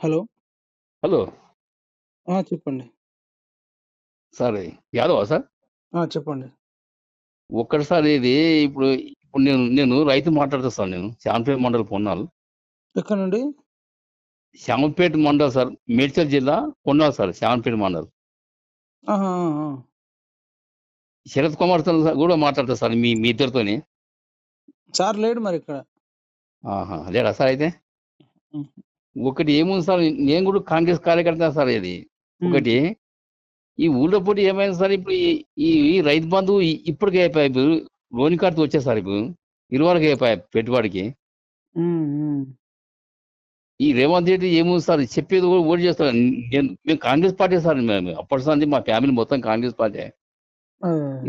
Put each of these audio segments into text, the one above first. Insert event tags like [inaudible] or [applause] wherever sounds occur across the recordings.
Hello. Hello. ఆ! చెప్పండి. Sir Yadava sir? ఆ! చెప్పండి. ఒక్కటిసారి ఇది ఇప్పుడు ఇప్పుడు నేను నేను రైతు మాట్లాడుతా సార్ నేను. శాంపేట మండలం పొన్నాల్. ఎక్కడి నుండి? శామపేట మండల్ సార్. మేడ్చల్ జిల్లా పొన్నాల్ సార్. శామపేట మండల్. ఆహా! ఆ! ఆ! శరత్ కుమార్ తోని స గూడా మాట్లాడతా సార్ మీ మీ ఇద్దరితోని. సార్ లేడు మరిక్కడ. ఆహా! లేడా సార్ అయితే? హ్మ్. ఒకటి ఏముంది సార్ నేను గూడా కాంగ్రెస్ కార్యకర్తనే సార్ ఇది. ఒకటి ఈ ఊళ్ళో పూట ఏమైంది సార్ ఇప్పుడు ఈ రైతు బంధు ఇప్పటికే అయిపాయి ఇప్పుడు లోన్ కార్డ్‌తో వచ్చాయి సార్ ఇప్పుడు. ఇదివరకే అయిపాయి పెట్టుబడికి. ఈ రేవంత్ రెడ్డి ఏముంది సార్ చెప్పేది కూడా ఓడి చేస్తాడు. నేను మేము కాంగ్రెస్ పార్టీ సార్ మేము. అప్పటి సంది మా ఫ్యామిలీ మొత్తం కాంగ్రెస్ పార్టీ.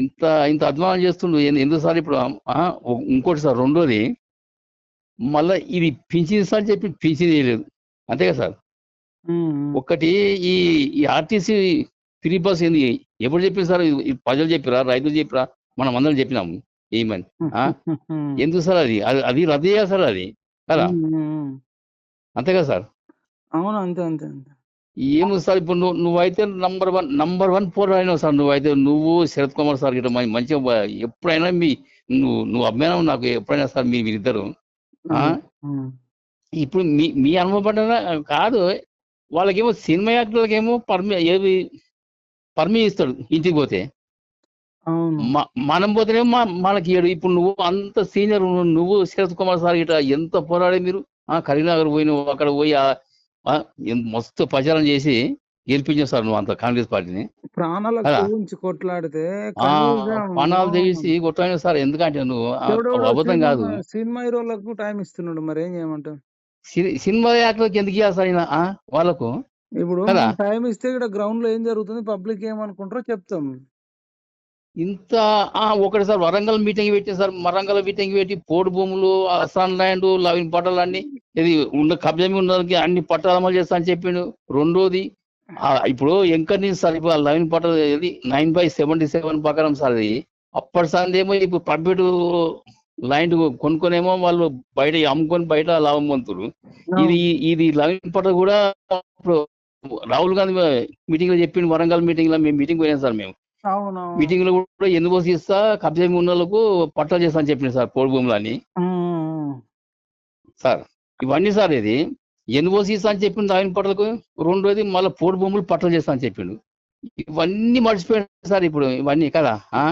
ఇంత ఇంత అధ్వానం చేస్తుండు ఎన్ ఎందుకు సార్ ఇప్పుడు! ఇంకోటి సార్ రెండోది మళ్ళా ఇది పింఛన్ ఇస్తా అని చెప్పి పింఛన్ ఇయ్యలేదు. అంతే కదా సార్? ఒక్కటి ఈ ఈ ఆర్టీసీ ఫ్రీ బస్ ఏంది ఎప్పుడు చెప్పింది సార్? ప్రజలు చెప్పిర్రా? రైతులు చెప్పిర్రా? మనం అందరం చెప్పినాము! హ్మ్. [laughs] ఎందుకు సార్ అది? అది రద్దు చేయాలి సార్ అది. కదా? అంతే కదా సార్? అవును. అంతే. అంతే. అంతే. ఏముంది సార్ ఇప్పుడు నువ్వు నువ్వైతే నంబర్ 1 నంబర్ 1 పోరాడినావు సార్ నువ్వైతే. నువ్వు శరత్ కుమార్ సార్ గిట్ల మ మంచిగా ఎప్పుడైనా మీ నువ్వు నువ్వు అభిమానం నాకు ఎప్పుడైనా సార్ మీ మీరిద్దరు. ఇప్పుడు మీ మీ అనుభవం పడ్డదా కాదు. వాళ్ళకేమో సినిమా యాక్టర్లకేమో పర్మి ఏవి పర్మి ఇస్తాడు ఇంటికి పోతే. మనం పోతేనేమో మ మనకియ్యడు. ఇప్పుడు నువ్వు అంత సీనియర్ నువ్వు శరత్ కుమార్ సార్ గిట్ల ఎంత పోరాడి మీరు. ఆ! కరీంనగర్ పోయినవు. అక్కడ పోయి మస్తు ప్రచారం చేసి గెలిపించావు సార్ నువ్వు అంత కాంగ్రెస్ పార్టీని. తెగించి కొట్లాడితే ప్రాణాలు. తెగించి కొట్లాడినావు సార్. ఎందుకంటే నువ్వు అబద్ధం కాదు. సినిమా హీరోలకు టైమ్ ఇస్తున్నాడు. మరేం చేయమంటావు? సి సినిమా యాక్టర్లకి ఎందుకు ఇయ్యాలి సార్! వాళ్ళకు. ఇప్పుడు టైమ్ ఇస్తే ఇక్కడ గ్రౌండ్‌లో ఏం జరుగుతుంది? పబ్లిక్ ఏమనుకుంటారో చెప్తాం. ఇంత ఆ! ఒకటి సార్ వరంగల్ మీటింగ్ పెట్టింది సార్. వరంగల్ మీటింగ్ పెట్టి పోడు భూములు, అస్సాం ల్యాండ్, లవిన్ పట్టాలన్నీ ఇది ఉన్న కబ్జా మీద ఉన్నోళ్ళకి అన్ని పట్టాలు అమలు చేస్తా అని చెప్పిండు. రెండోది ఇప్పుడు ఎంకర్ నుంచి సార్ ఇప్పుడు ఆ లవిన్ పట్టాలు ఏది 9/77 ప్రకారం సార్ అది. అప్పటి సందేమో ఇప్పుడు ప్రైవేటు ల్యాండ్ కొనుక్కొనేమో వాళ్ళు బయట అమ్ముకొని బయట లాభం పొందుతుర్రు. ఇది. ఇది లవిన్ పట్టాలు కూడా ఇప్పుడు రాహుల్ గాంధీ మీటింగ్‌లో చెప్పిండు వరంగల్ మీటింగ్‌లో మేము మీటింగ్ పోయినాం సార్ మేము. అవునవును. మీటింగ్‌లో కూడా ఎన్నుపోసి ఇస్తా కబ్జా మీద ఉన్నోళ్ళకు పట్టాలు చేస్తా అని చెప్పిండు సార్ పోడు భూములని. సార్ ఇవన్నీ సార్ ఇది. ఎన్నుపోసి ఇస్తా అని చెప్పిండు లవిన్ పట్టాలకు. రెండోది మళ్ళా పోడు భూములు పట్టాలు చేస్తా అని చెప్పిండు. ఇవన్నీ మర్చిపోయాడు సార్ ఇప్పుడు ఇవన్నీ కదా! ఆ!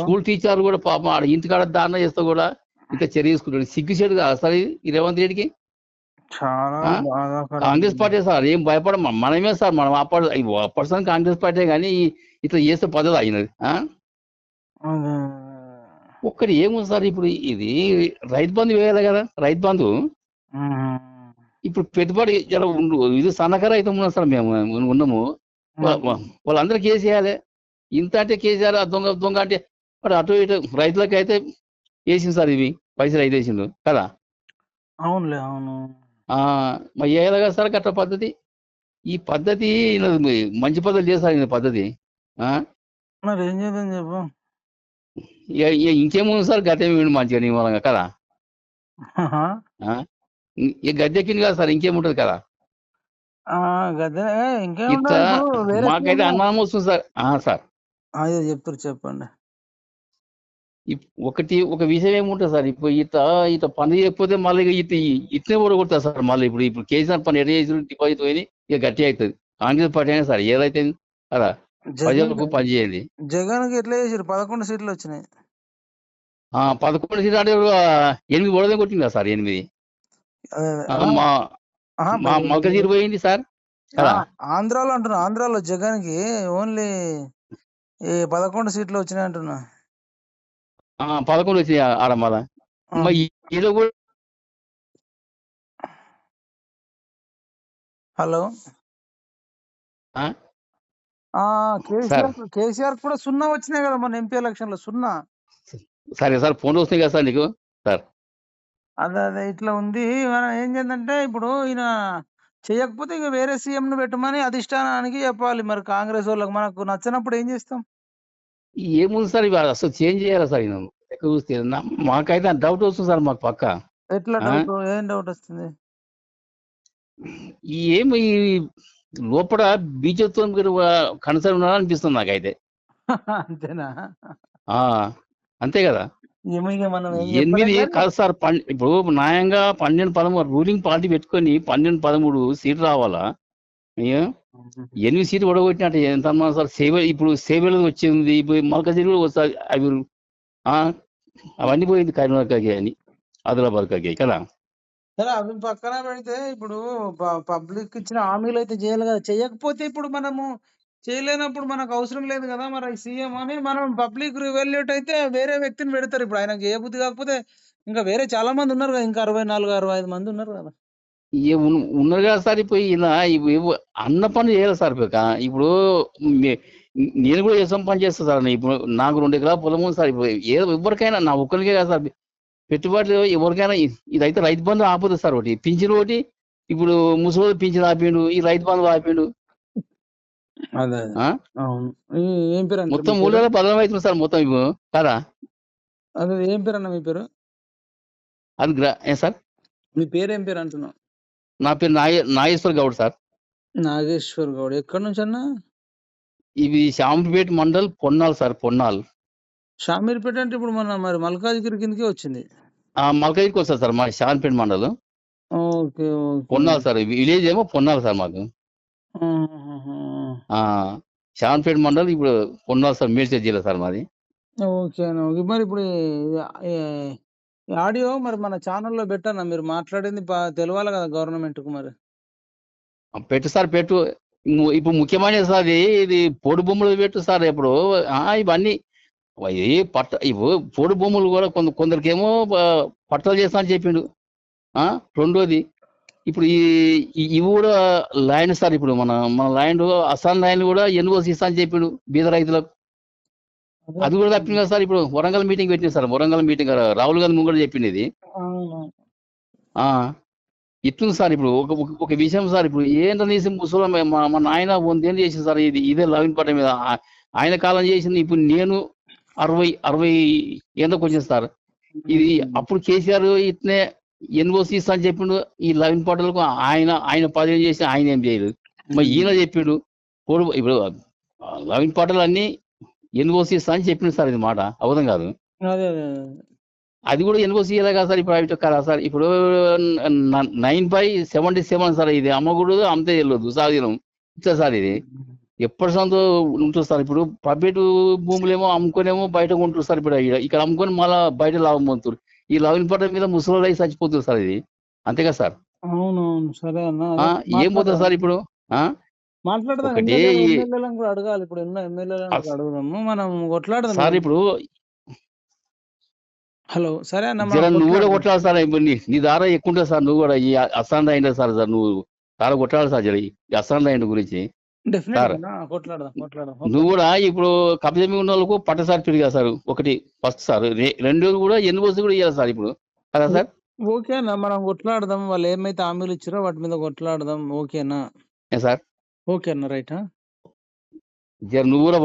స్కూల్ టీచర్లు కూడా పాపం ఆడ ఇంటికాడ దారుణం చేస్తే కూడా ఇంత చర్య తీసుకుంటాడు. సిగ్గుచేటు కాదా సార్ ఈ రేవంత్ రెడ్డికి? ఆ! కాంగ్రెస్ పార్టీ సార్ ఏం భయపడం మనమే సార్ మనం అప్పటి అప్పటి సంది కాంగ్రెస్ పార్టీ గాని ఇట్లా చేస్తే పద్ధతి అయినది. ఒక్కటి ఏముంది సార్ ఇప్పుడు ఇది రైతు బంధు వేయాలి కదా! రైతు బంధు. ఇప్పుడు పెట్టుబడి జర ఉండు ఇది సన్నకారు రైతు ఉన్నాం సార్ మేము ఉన్నాము. వా వా హ్మ్. వాళ్ళందరికీ ఏసేయాలి. ఇంత అంటే కేసీఆర్ ఆ దొంగ దొంగ అంటే మరి అటు ఇటు రైతులకైతే ఏసిండు సార్ ఇవి. పైసలు అయితే ఏసిండు కదా! అవునులే. అవును. ఆ! మరి ఏయాలి కదా సార్ గట్ల పద్ధతి. ఈ పద్ధతి మంచి పద్ధతి ఈయన పద్ధతి. మరి ఏం చేద్దాం చెప్పు? ఇంకేముంది సార్ గద్దె ఎక్కిండు మంచిగా నిమ్మలంగా కదా! ఆహా! ఆ! ఇగ గద్దె ఎక్కిండు కదా సార్ ఇంకేముంటది కదా! మాకైతే అనుమానం వస్తుంది సార్. సార్. అదే చెప్తుర్రు చెప్పండి. ఒకటి ఒక విషయం ఏముంటది సార్ ఇప్పుడు ఇట్ట ఇట్ట పని చేయకపోతే మళ్ళీ ఇట్ ఇట్నే ఓడగొడతారు సార్ మళ్ళీ ఇప్పుడు ఇప్పుడు కేసీఆర్ పని ఎట్ట చేసిండు డిపాజిట్ పోయినాయి ఇగ గట్టిగా అయితది. కాంగ్రెస్ పార్టీ అయినా సరే ఏదైతే కదా! జగన్ ప్రజలకు పని చేయండి. జగన్‌కి ఎట్లా చేసిర్రు? 11 సీట్లు వచ్చినాయి. ఆ! 11 సీట్లు అంటే 8 ఓడదే కొట్టింది సార్ 8. అదే. ఆ! అదే. మా ఆహా! మా మల్కజీరు పోయింది సార్. ఆంధ్రాలో అంటున్నా. ఆంధ్రాలో జగన్‌కి ఓన్లీ ఈ 11 సీట్లు వచ్చినాయి అంటున్నా. 11 వచ్చినాయి ఆడ మళ్ళా. హలో. కేసీఆర్ కేసీఆర్‌కి కూడా సున్నా వచ్చినాయి కదా! మొన్న ఎంపీ ఎలక్షన్‌లో సున్నా. సరే సార్ ఫోన్లు వస్తున్నాయి కదా సార్ నీకు. సార్. అదే. అదే. ఇట్లా ఉంది. మనం ఏం చేద్దంటే ఇప్పుడు ఈయన చేయకపోతే ఇక వేరే సీఎంని పెట్టమని అధిష్టానానికి చెప్పాలి. మరి కాంగ్రెసోళ్ళకి మనకు నచ్చనప్పుడు ఏం చేస్తాం? ఏముంది సార్ ఇవి అసలు చేంజ్ చేయాలి సార్ ఈయన. ఎక్కువ చూస్తే నా- మాకైతే డౌట్ వస్తుంది సార్ మాకు పక్క ఎట్లా? డౌట్ ఏం డౌట్ వస్తుంది ఏమి ఈ లోపల బీజేపీతో మీరు కనసరి ఉన్నారా అనిపిస్తుంది నాకైతే. అంతేనా? ఆ అంతే కదా. ఎనిమిది కాదు. సార్ ఇప్పుడు న్యాయంగా పన్నెండు పదమూడు రూలింగ్ పార్టీ పెట్టుకొని పన్నెండు పదమూడు సీట్లు రావాలా? ఎనిమిది సీట్లు ఒడగొట్టినట్టు ఎంత సార్ సేవ ఇప్పుడు సేవలు వచ్చింది ఇప్పుడు మల్కజిరి కూడా వస్తాయి అవి ఆ, అవన్నీ పోయింది కరీంనగర్ అని ఆదిలాబాద్ కాకి కదా. సరే అవి పక్కన పెడితే ఇప్పుడు పబ్లిక్ ఇచ్చిన హామీలు అయితే చేయాలి కదా. చేయకపోతే ఇప్పుడు మనము చేయలేనప్పుడు మనకు అవసరం లేదు కదా మరి సీఎం అని. మనం పబ్లిక్ రివెల్యూట్ అయితే వేరే వ్యక్తిని పెడతారు. ఇప్పుడు ఆయనకి ఏ బుద్ధి కాకపోతే ఇంకా వేరే చాలా మంది ఉన్నారు కదా. ఇంకా అరవై నాలుగు అరవై ఐదు మంది ఉన్నారు కదా. ఉన్నారు కదా సార్. ఇప్పుడు ఇలా అన్న పని చేయాలి సార్. ఇప్పుడు నేను కూడా వ్యవసాయం పని చేస్తాను సార్. ఇప్పుడు నాకు రెండు ఎకరాల పొలం ఉంది సార్. ఇప్పుడు ఏ ఎవరికైనా నా ఒక్కరికే కదా సార్. పెట్టుబడులు ఎవరికైనా ఇదైతే రైతు బంధు ఆపదు సార్ ఒకటి. పింఛన్ ఒకటి ఇప్పుడు ముసలి పింఛన్ ఆపిండు ఈ రైతు బంధు ఆపిండు. మొత్తం మూడు? వేల పదవి అవుతుంది సార్ మొత్తం ఇవ్వు కదా? అదే ఏం పేరు అన్న మీ పేరు? అది గ్రా ఏ సార్? మీ పేరు ఏం పేరు అంటున్నావు? నా పేరు నాగ నాగేశ్వర్ గౌడ్ సార్. నాగేశ్వర్ గౌడ్. ఎక్కడి నుంచి అన్న? ఇవి శాంపేట మండల్ పొన్నాల్ సార్ పొన్నాల్. షామీర్పేట అంటే ఇప్పుడు మన మరి మల్కాజ్గిరి కిందకి వచ్చింది. ఆ మల్కాజ్కి వస్తారు సార్ మా శాంపేట మండలం. ఓకే పొన్నాల్ సార్ విలేజ్ ఏమో పొన్నాల్ సార్ మాకు శాంపేట మండలం ఇప్పుడు పొన్నాల్ సార్ మేడ్చల్ జిల్లా సార్ మాది. Okay okay. మరి ఇప్పుడు ఆడియో మరి మన ఛానల్లో పెట్టాను? మీరు మాట్లాడింది తెలవాలి కదా గవర్నమెంట్కు మరి పెట్టు సార్ పెట్టు. ఇప్పుడు ముఖ్యమైన సార్ ఇది ఇది పొడి బొమ్మలు పెట్టు సార్ ఇప్పుడు ఇవన్నీ ఏ పట్ట పొడి బొమ్మలు కూడా కొంత కొందరికేమో పట్టాలు చేస్తా అని చెప్పిండు. ఆ రెండోది ఇప్పుడు ఈ ఇవి కూడా ల్యాండ్ సార్ ఇప్పుడు మన మన ల్యాండ్ అస్సాం ల్యాండ్ కూడా ఎన్ఓసి ఇస్తా అని చెప్పిండు బీద రైతులకు. అది. కూడా తప్పింది కదా సార్ ఇప్పుడు వరంగల్ మీటింగ్ పెట్టింది సార్ వరంగల్ మీటింగ్ రాహుల్ గాంధీ ముంగడు చెప్పింది ఇది. ఇట్లుంది సార్ ఇప్పుడు ఒక ఒక- విషయం సార్ ఇప్పుడు ఏంటనేసి ముసలం మా నాయన వందేళ్ళు చేసింది సార్ ఇది ఇదే లవిన్ పట్ట మీద. ఆయన కాలం చేసింది ఇప్పుడు నేను అరవై అరవై ఏందోకి వచ్చింది సార్ ఇది అప్పుడు కేసీఆర్ ఇట్నే ఎన్ఓసి ఇస్తా అని చెప్పిండు. ఈ లవిన్ పాటలకు ఆయన ఆయన పదవి చేసి ఆయన ఏం చేయలేదు. మరి ఈయన చెప్పిండు. ఇప్పుడు ఇప్పుడు లవిన్ పాటలు అన్ని ఎన్ఓసి ఇస్తా అని చెప్పిండు సార్ ఇది మాట. అవధం కాదు. అదే కూడా ఎన్ఓసి కదా సార్? ఇప్పుడు అవి కదా సార్? ఇప్పుడు nine by seventy seven sir ఇది. అమ్మకూడదు అమ్మతే వెళ్ళదు స్వాధీనం ఇట్లా సార్ ఇది. ఎప్పటి సంతో ఉంటుంది సార్ ఇప్పుడు ప్రైవేటు భూములేమో అమ్ముకొనేమో బయట కొంటారు సార్ ఇప్పుడు ఇక్కడ ఇక్కడ అమ్ముకొని మళ్ళీ బయట లాభం పొందుతారు. ఈ లాభం పడ్డ మీద ముసలి చచ్చిపోతుంది సార్ ఇది. అంతే కదా సార్? అవునవును. సరే అన్న ఏం పోతుంది సార్ ఇప్పుడు? ఆ? మాట్లాడదాం. కూడా అడగాలి. ఇప్పుడు ఎన్నో ఎమ్మెల్యేలను అడుగుదాము. మనం కొట్లాడదాం. సార్ ఇప్పుడు హలో సరే అన్న నువ్వు కూడా కొట్టాలి సార్. నీ దారా ఎక్కువ ఉంటుంది సార్. నువ్వు కూడా ఈ అస్సాం అయినా సార్ సార్. నువ్వు దారా కొట్టాలి సార్ జర ఈ అస్సాం అయిన గురించి. సార్ నువ్వు కూడా ఇప్పుడు కబ్జా మీద ఉన్న వాళ్ళకు పట్టసారి తిరిగా సార్ ఒకటి ఫస్ట్ సార్ రె- రెండోది కూడా ఎన్ఓసి కూడా ఇవ్వాలి సార్ ఇప్పుడు. కదా సార్? ఓకేనా మనం కొట్లాడదాం వాళ్ళు ఏమైతే హామీలు ఇచ్చారో వాటి మీద కొట్లాడదాం ఓకేనా సార్? ఓకే అన్న రైట్? జర నువ్వు కూడా